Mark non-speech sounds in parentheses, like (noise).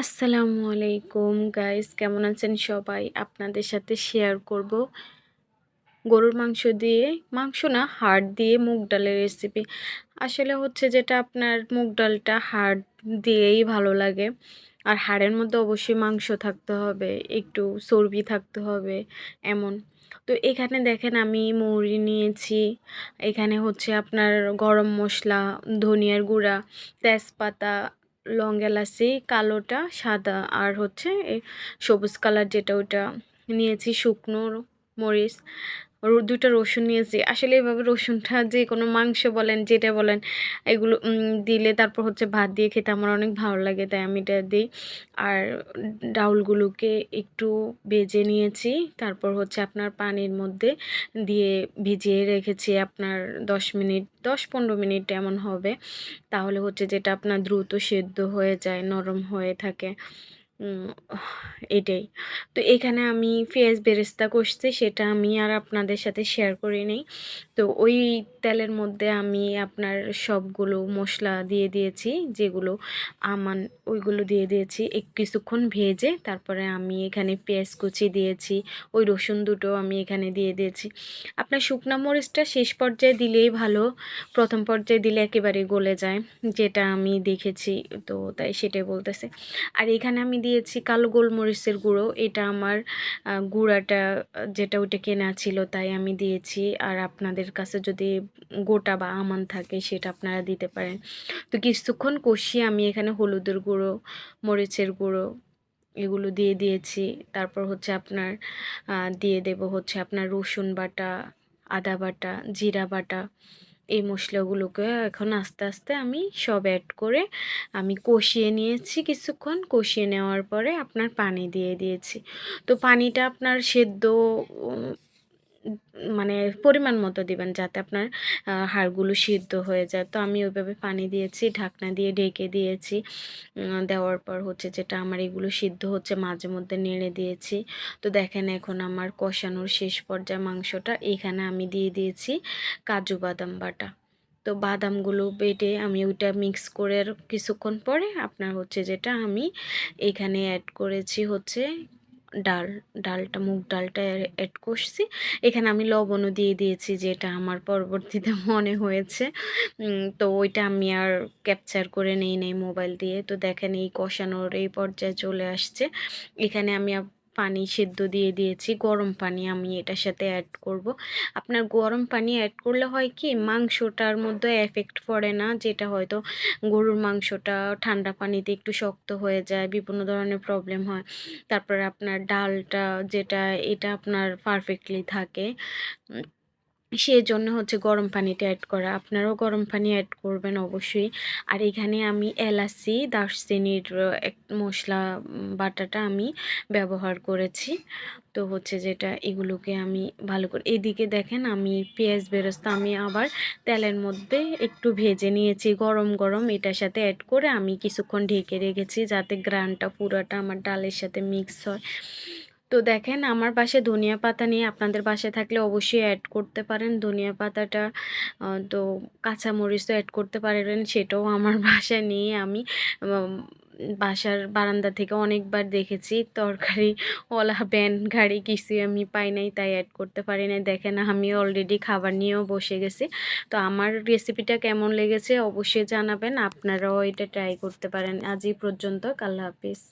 আসসালামু আলাইকুম গাইস কেমন আছেন সবাই? আপনাদের সাথে শেয়ার করব গরুর মাংস দিয়ে। মাংস না, হাড় দিয়ে মুগ ডালের রেসিপি আসলে হচ্ছে যেটা আপনার মুগ ডালটা হাড় দিয়েই ভালো লাগে। আর হাড়ের মধ্যে অবশ্যই মাংস থাকতে হবে, একটু চর্বি থাকতে হবে, এমন। তো এখানে দেখেন আমি মৌরি নিয়েছি। এখানে হচ্ছে আপনার গরম মশলা, ধনিয়ার গুঁড়া, তেজপাতা লং এলাচি কালোটা সাদা আর হচ্ছে সবুজ কালার যেটা ওটা নিয়েছি শুকনো মরিচ। দুটো রসুন নিয়েছি। আসলে এভাবে রসুনটা যে কোনো মাংস বলেন, যেটা বলেন, এগুলো দিলে তারপর হচ্ছে ভাত দিয়ে খেতে আমার অনেক ভালো লাগে, তাই আমি এটা দিই। আর ডাউলগুলোকে একটু বেজে নিয়েছি, তারপর হচ্ছে আপনার পানির মধ্যে দিয়ে ভিজিয়ে রেখেছি আপনার দশ মিনিট, দশ পনেরো মিনিট এমন হবে। তাহলে হচ্ছে যেটা আপনার দ্রুত সেদ্ধ হয়ে যায়, নরম হয়ে থাকে। এটাই। তো এখানে আমি পেঁয়াজ বেরেস্তা কষছি, সেটা আমি আর আপনাদের সাথে শেয়ার করে নিই। তো ওই তেলের মধ্যে আমি আপনার সবগুলো মশলা দিয়ে দিয়েছি, যেগুলো আমান, ওইগুলো দিয়ে দিয়েছি। এক কিছুক্ষণ ভেজে তারপরে আমি এখানে পেঁয়াজ কুচি দিয়েছি, ওই রসুন দুটো আমি এখানে দিয়ে দিয়েছি। আপনার শুকনা মরিচটা শেষ পর্যায়ে দিলেই ভালো, প্রথম পর্যায়ে দিলে একেবারে গলে যায়, যেটা আমি দেখেছি, তো তাই সেটাই বলতেছে। আর এখানে আমি দিয়েছি কালো গোলমরিচের গুঁড়ো। এটা আমার গুঁড়াটা, যেটা ওটা কেনা ছিল তাই আমি দিয়েছি। আর আপনাদের কাছে যদি গোটা বা আমান থাকে সেটা আপনারা দিতে পারেন। তো কিছুক্ষণ কষিয়ে আমি এখানে হলুদের গুঁড়ো, মরিচের গুঁড়ো এগুলো দিয়ে দিয়েছি। তারপর হচ্ছে আপনার দিয়ে দেব হচ্ছে আপনার রসুন বাটা, আদা বাটা, জিরা বাটা। এই মশলাগুলোকে এখন আস্তে আস্তে আমি সব অ্যাড করে আমি কষিয়ে নিয়েছি কিছুক্ষণ। কষিয়ে নেওয়ার পরে আপনার পানি দিয়ে দিয়েছি। তো পানিটা আপনার সেদ্ধ মানে পরিমাণ মতো দিবেন যাতে আপনার হাড়গুলো সিদ্ধ হয়ে যায়। তো আমি ওইভাবে পানি দিয়েছি, ঢাকনা দিয়ে ঢেকে দিয়েছি। দেওয়ার পর হচ্ছে যেটা আমার এগুলো সিদ্ধ হচ্ছে মাঝে মধ্যে নেড়ে দিয়েছি। তো দেখেন এখন আমার কষানোর শেষ পর্যায়ে মাংসটা এখানে আমি দিয়ে দিয়েছি কাজু বাদাম বাটা। তো বাদামগুলো বেটে আমি ওইটা মিক্স করে কিছুক্ষণ পরে আপনার হচ্ছে যেটা আমি এখানে অ্যাড করেছি হচ্ছে ডাল, ডালটা, মুগ ডালটা অ্যাড করছি। এখানে আমি লবণও দিয়ে দিয়েছি যেটা আমার পরবর্তীতে (laughs) মনে হয়েছে। তো ওইটা আমি আর ক্যাপচার করে নেই নেই মোবাইল দিয়ে। তো দেখেন এই কষানোর এই পর্যায়ে চলে আসছে। এখানে আমি পানি সেদ্ধ দিয়ে দিয়েছি। গরম পানি আমি এটার সাথে অ্যাড করব। আপনার গরম পানি অ্যাড করলে হয় কি, মাংসটার মধ্যে এফেক্ট পড়ে না, যেটা হয়তো গরুর মাংসটা ঠান্ডা পানিতে একটু শক্ত হয়ে যায়, বিভিন্ন ধরনের প্রবলেম হয়। তারপরে আপনার ডালটা যেটা, এটা আপনার পারফেক্টলি থাকে। সেই জন্য হচ্ছে গরম পানিটা অ্যাড করা। আপনারাও গরম পানি অ্যাড করবেন অবশ্যই। আর এখানে আমি এলাচি, দারচিনির এক মশলা বাটাটা আমি ব্যবহার করেছি। তো হচ্ছে যেটা এগুলোকে আমি ভালো করে, এদিকে দেখেন আমি পেঁয়াজ বেরোস্তা আমি আবার তেলের মধ্যে একটু ভেজে নিয়েছি। গরম গরম এটার সাথে অ্যাড করে আমি কিছুক্ষণ ঢেকে রেখেছি যাতে গ্রানটা, পুরোটা আমার ডালের সাথে মিক্স হয়। তো দেখেন, আমার বাসে ধনিয়া পাতা নিয়ে আপনাদের বাসায় থাকলে অবশ্যই অ্যাড করতে পারেন। ধনিয়া পাতাটা তো কাঁচামরিচ তো অ্যাড করতে পারেন, সেটাও আমার (laughs) বাসায় নিয়ে আমি বাসার বারান্দা থেকে অনেকবার দেখেছি। তরকারি ওলা ব্যান, গাড়ি কিছুই আমি পাই নাই, তাই অ্যাড করতে পারি নাই। দেখেন, আমি অলরেডি খাবার নিয়েও বসে গেছি। তো আমার রেসিপিটা কেমন লেগেছে অবশ্যই জানাবেন। আপনারাও এটা ট্রাই করতে পারেন। আজই পর্যন্ত, আল্লাহ হাফিজ।